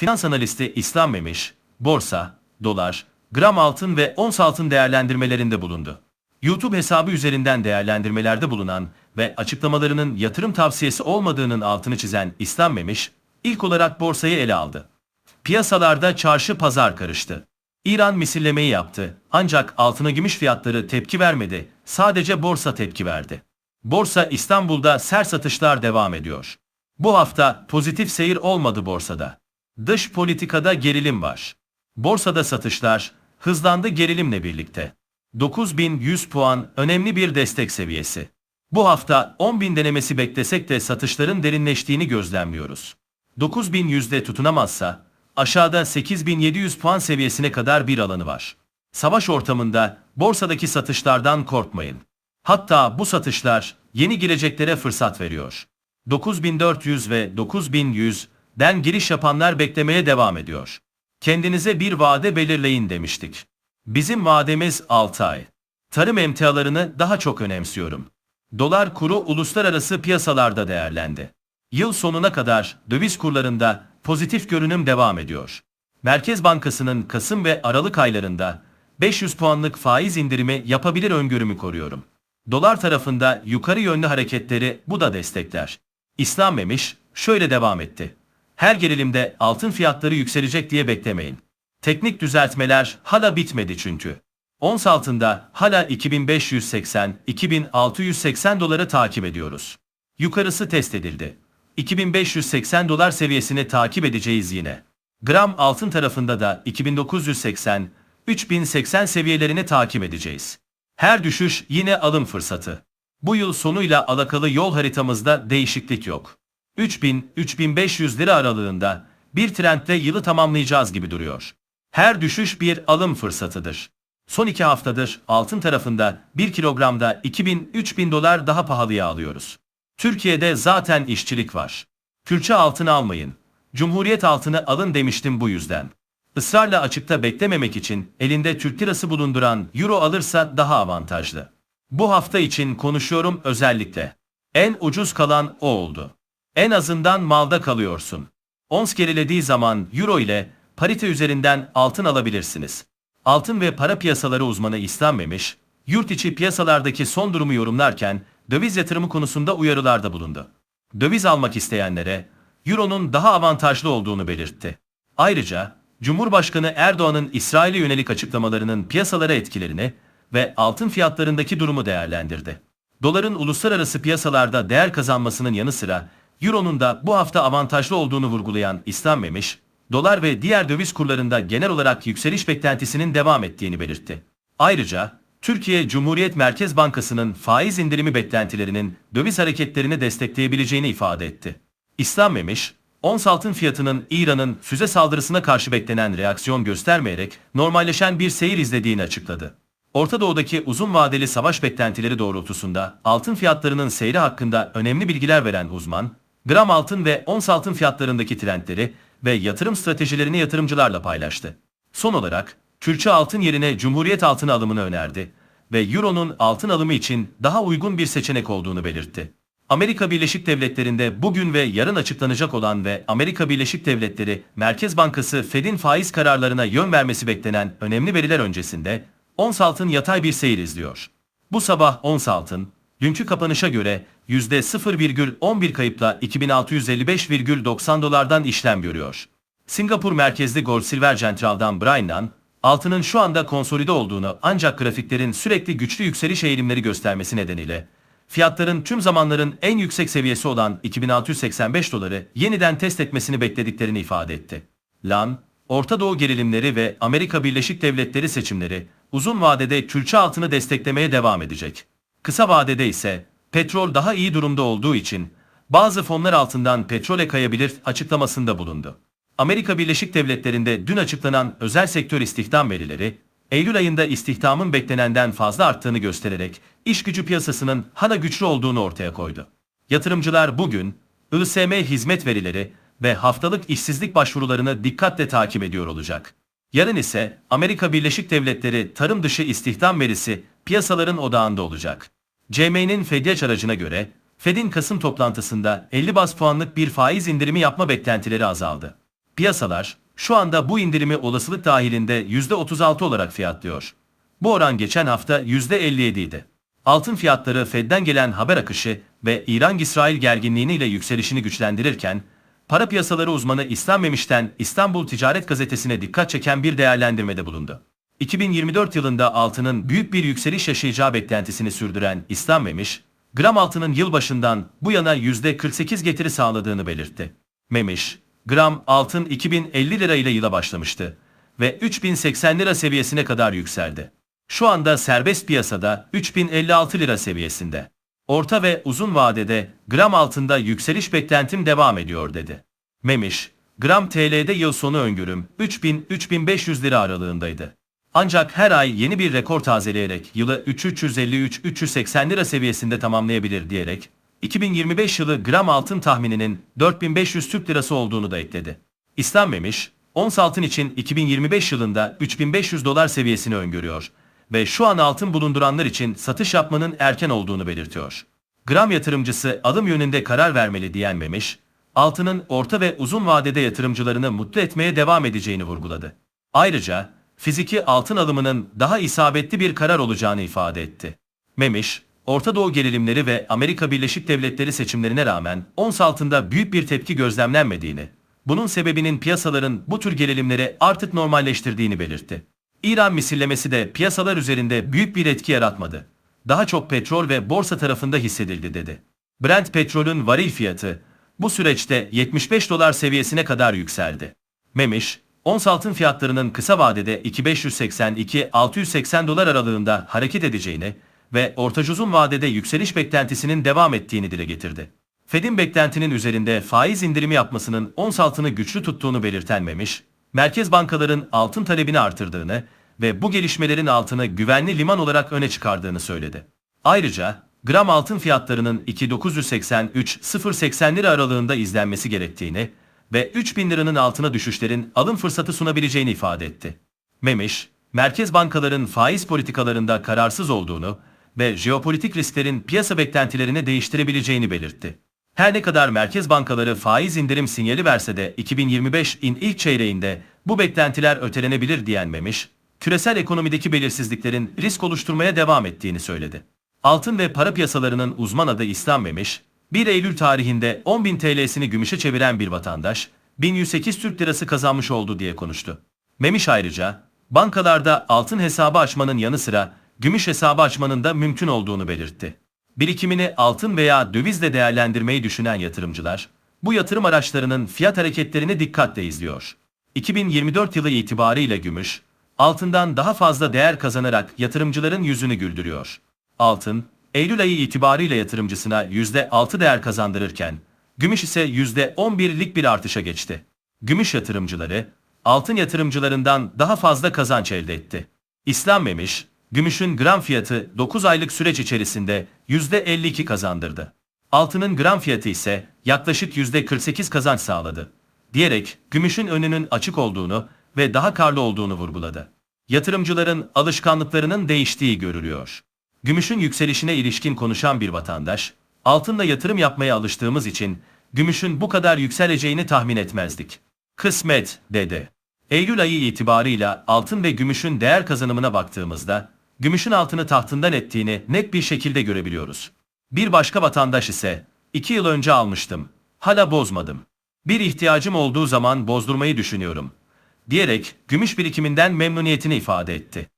Finans analisti İslam Memiş, borsa, dolar, gram altın ve ons altın değerlendirmelerinde bulundu. YouTube hesabı üzerinden değerlendirmelerde bulunan ve açıklamalarının yatırım tavsiyesi olmadığının altını çizen İslam Memiş, ilk olarak borsayı ele aldı. Piyasalarda çarşı pazar karıştı. İran misillemeyi yaptı ancak altına gümüş fiyatları tepki vermedi, sadece borsa tepki verdi. Borsa İstanbul'da ser satışlar devam ediyor. Bu hafta pozitif seyir olmadı borsada. Dış politikada gerilim var. Borsada satışlar hızlandı gerilimle birlikte. 9100 puan önemli bir destek seviyesi. Bu hafta 10.000 denemesi beklesek de satışların derinleştiğini gözlemliyoruz. 9100'de tutunamazsa aşağıda 8700 puan seviyesine kadar bir alanı var. Savaş ortamında borsadaki satışlardan korkmayın. Hatta bu satışlar yeni gireceklere fırsat veriyor. 9400 ve 9100'den giriş yapanlar beklemeye devam ediyor. Kendinize bir vade belirleyin demiştik. Bizim vademiz 6 ay. Tarım emtialarını daha çok önemsiyorum. Dolar kuru uluslararası piyasalarda değerlendi. Yıl sonuna kadar döviz kurlarında pozitif görünüm devam ediyor. Merkez Bankası'nın Kasım ve Aralık aylarında 500 puanlık faiz indirimi yapabilir öngörümü koruyorum. Dolar tarafında yukarı yönlü hareketleri bu da destekler. İslam Memiş şöyle devam etti. Her gerilimde altın fiyatları yükselecek diye beklemeyin. Teknik düzeltmeler hala bitmedi çünkü. Ons altında hala 2580-2680 doları takip ediyoruz. Yukarısı test edildi. 2580 dolar seviyesini takip edeceğiz yine. Gram altın tarafında da 2980-3080 seviyelerini takip edeceğiz. Her düşüş yine alım fırsatı. Bu yıl sonuyla alakalı yol haritamızda değişiklik yok. 3000-3500 lira aralığında bir trendle yılı tamamlayacağız gibi duruyor. Her düşüş bir alım fırsatıdır. Son iki haftadır altın tarafında 1 kilogramda 2000-3000 dolar daha pahalıya alıyoruz. Türkiye'de zaten işçilik var. Külçe altını almayın. Cumhuriyet altını alın demiştim bu yüzden. Israrla açıkta beklememek için elinde Türk lirası bulunduran euro alırsa daha avantajlı. Bu hafta için konuşuyorum özellikle. En ucuz kalan o oldu. En azından malda kalıyorsun. Ons gerilediği zaman euro ile parite üzerinden altın alabilirsiniz. Altın ve para piyasaları uzmanı İslam Memiş, yurt içi piyasalardaki son durumu yorumlarken döviz yatırımı konusunda uyarılarda bulundu. Döviz almak isteyenlere Euro'nun daha avantajlı olduğunu belirtti. Ayrıca Cumhurbaşkanı Erdoğan'ın İsrail'e yönelik açıklamalarının piyasalara etkilerini ve altın fiyatlarındaki durumu değerlendirdi. Doların uluslararası piyasalarda değer kazanmasının yanı sıra Euro'nun da bu hafta avantajlı olduğunu vurgulayan İslam Memiş, dolar ve diğer döviz kurlarında genel olarak yükseliş beklentisinin devam ettiğini belirtti. Ayrıca Türkiye Cumhuriyet Merkez Bankası'nın faiz indirimi beklentilerinin döviz hareketlerini destekleyebileceğini ifade etti. İslam Memiş, ons altın fiyatının İran'ın füze saldırısına karşı beklenen reaksiyon göstermeyerek normalleşen bir seyir izlediğini açıkladı. Orta Doğu'daki uzun vadeli savaş beklentileri doğrultusunda altın fiyatlarının seyri hakkında önemli bilgiler veren uzman, gram altın ve ons altın fiyatlarındaki trendleri ve yatırım stratejilerini yatırımcılarla paylaştı. Son olarak, külçe altın yerine Cumhuriyet altını alımını önerdi ve Euro'nun altın alımı için daha uygun bir seçenek olduğunu belirtti. Amerika Birleşik Devletleri'nde bugün ve yarın açıklanacak olan ve Amerika Birleşik Devletleri Merkez Bankası Fed'in faiz kararlarına yön vermesi beklenen önemli veriler öncesinde ons altın yatay bir seyir izliyor. Bu sabah ons altın, dünkü kapanışa göre %0,11 kayıpla 2655,90 dolardan işlem görüyor. Singapur merkezli Gold Silver Central'dan Brian'dan, altının şu anda konsolide olduğunu ancak grafiklerin sürekli güçlü yükseliş eğilimleri göstermesi nedeniyle, fiyatların tüm zamanların en yüksek seviyesi olan 2685 doları yeniden test etmesini beklediklerini ifade etti. LAN, Orta Doğu gerilimleri ve Amerika Birleşik Devletleri seçimleri uzun vadede külçe altını desteklemeye devam edecek. Kısa vadede ise petrol daha iyi durumda olduğu için bazı fonlar altından petrole kayabilir açıklamasında bulundu. Amerika Birleşik Devletleri'nde dün açıklanan özel sektör istihdam verileri, Eylül ayında istihdamın beklenenden fazla arttığını göstererek iş gücü piyasasının hala güçlü olduğunu ortaya koydu. Yatırımcılar bugün ISM hizmet verileri ve haftalık işsizlik başvurularını dikkatle takip ediyor olacak. Yarın ise Amerika Birleşik Devletleri tarım dışı istihdam verisi piyasaların odağında olacak. CME'nin Fedyaç aracına göre Fed'in Kasım toplantısında 50 bas puanlık bir faiz indirimi yapma beklentileri azaldı. Piyasalar, şu anda bu indirimi olasılık dahilinde %36 olarak fiyatlıyor. Bu oran geçen hafta %57 idi. Altın fiyatları Fed'den gelen haber akışı ve İran-İsrail gerginliğiyle yükselişini güçlendirirken, para piyasaları uzmanı İslam Memiş'ten İstanbul Ticaret Gazetesi'ne dikkat çeken bir değerlendirmede bulundu. 2024 yılında altının büyük bir yükseliş yaşayacağı beklentisini sürdüren İslam Memiş, gram altının yılbaşından bu yana %48 getiri sağladığını belirtti. Memiş, gram altın 2050 lira ile yıla başlamıştı ve 3080 lira seviyesine kadar yükseldi. Şu anda serbest piyasada 3056 lira seviyesinde. Orta ve uzun vadede gram altında yükseliş beklentim devam ediyor dedi. Memiş, gram TL'de yıl sonu öngörüm 3000-3500 lira aralığındaydı. Ancak her ay yeni bir rekor tazeleyerek yılı 3353-380 lira seviyesinde tamamlayabilir diyerek 2025 yılı gram altın tahmininin 4500 Türk lirası olduğunu da ekledi. İslam Memiş, ons altın için 2025 yılında 3500 dolar seviyesini öngörüyor ve şu an altın bulunduranlar için satış yapmanın erken olduğunu belirtiyor. Gram yatırımcısı alım yönünde karar vermeli diyen Memiş, altının orta ve uzun vadede yatırımcılarını mutlu etmeye devam edeceğini vurguladı. Ayrıca fiziki altın alımının daha isabetli bir karar olacağını ifade etti. Memiş, Orta Doğu gerilimleri ve Amerika Birleşik Devletleri seçimlerine rağmen ons altında büyük bir tepki gözlemlenmediğini, bunun sebebinin piyasaların bu tür gerilimleri artık normalleştirdiğini belirtti. İran misillemesi de piyasalar üzerinde büyük bir etki yaratmadı. Daha çok petrol ve borsa tarafında hissedildi dedi. Brent petrolün varil fiyatı bu süreçte 75 dolar seviyesine kadar yükseldi. Memiş, ons altın fiyatlarının kısa vadede 2582-680 dolar aralığında hareket edeceğini ve orta uzun vadede yükseliş beklentisinin devam ettiğini dile getirdi. Fed'in beklentinin üzerinde faiz indirimi yapmasının ons altını güçlü tuttuğunu belirten Memiş, merkez bankaların altın talebini artırdığını ve bu gelişmelerin altını güvenli liman olarak öne çıkardığını söyledi. Ayrıca gram altın fiyatlarının 2983-080 lira aralığında izlenmesi gerektiğini ve 3000 liranın altına düşüşlerin alım fırsatı sunabileceğini ifade etti. Memiş, merkez bankaların faiz politikalarında kararsız olduğunu ve jeopolitik risklerin piyasa beklentilerini değiştirebileceğini belirtti. Her ne kadar merkez bankaları faiz indirim sinyali verse de 2025'in ilk çeyreğinde bu beklentiler ötelenebilir diyen Memiş, küresel ekonomideki belirsizliklerin risk oluşturmaya devam ettiğini söyledi. Altın ve para piyasalarının uzman adı İslam Memiş, 1 Eylül tarihinde 10.000 TL'sini gümüşe çeviren bir vatandaş, 1108 Türk Lirası kazanmış oldu diye konuştu. Memiş ayrıca, bankalarda altın hesabı açmanın yanı sıra gümüş hesabı açmanın da mümkün olduğunu belirtti. Birikimini altın veya dövizle değerlendirmeyi düşünen yatırımcılar, bu yatırım araçlarının fiyat hareketlerini dikkatle izliyor. 2024 yılı itibarıyla gümüş, altından daha fazla değer kazanarak yatırımcıların yüzünü güldürüyor. Altın, Eylül ayı itibarıyla yatırımcısına %6 değer kazandırırken, gümüş ise %11'lik bir artışa geçti. Gümüş yatırımcıları, altın yatırımcılarından daha fazla kazanç elde etti. İslam Memiş, gümüşün gram fiyatı 9 aylık süreç içerisinde %52 kazandırdı. Altının gram fiyatı ise yaklaşık %48 kazanç sağladı. Diyerek gümüşün önünün açık olduğunu ve daha karlı olduğunu vurguladı. Yatırımcıların alışkanlıklarının değiştiği görülüyor. Gümüşün yükselişine ilişkin konuşan bir vatandaş, altınla yatırım yapmaya alıştığımız için gümüşün bu kadar yükseleceğini tahmin etmezdik. Kısmet, dedi. Eylül ayı itibarıyla altın ve gümüşün değer kazanımına baktığımızda, gümüşün altını tahtından ettiğini net bir şekilde görebiliyoruz. Bir başka vatandaş ise, iki yıl önce almıştım, hala bozmadım. Bir ihtiyacım olduğu zaman bozdurmayı düşünüyorum, diyerek gümüş birikiminden memnuniyetini ifade etti.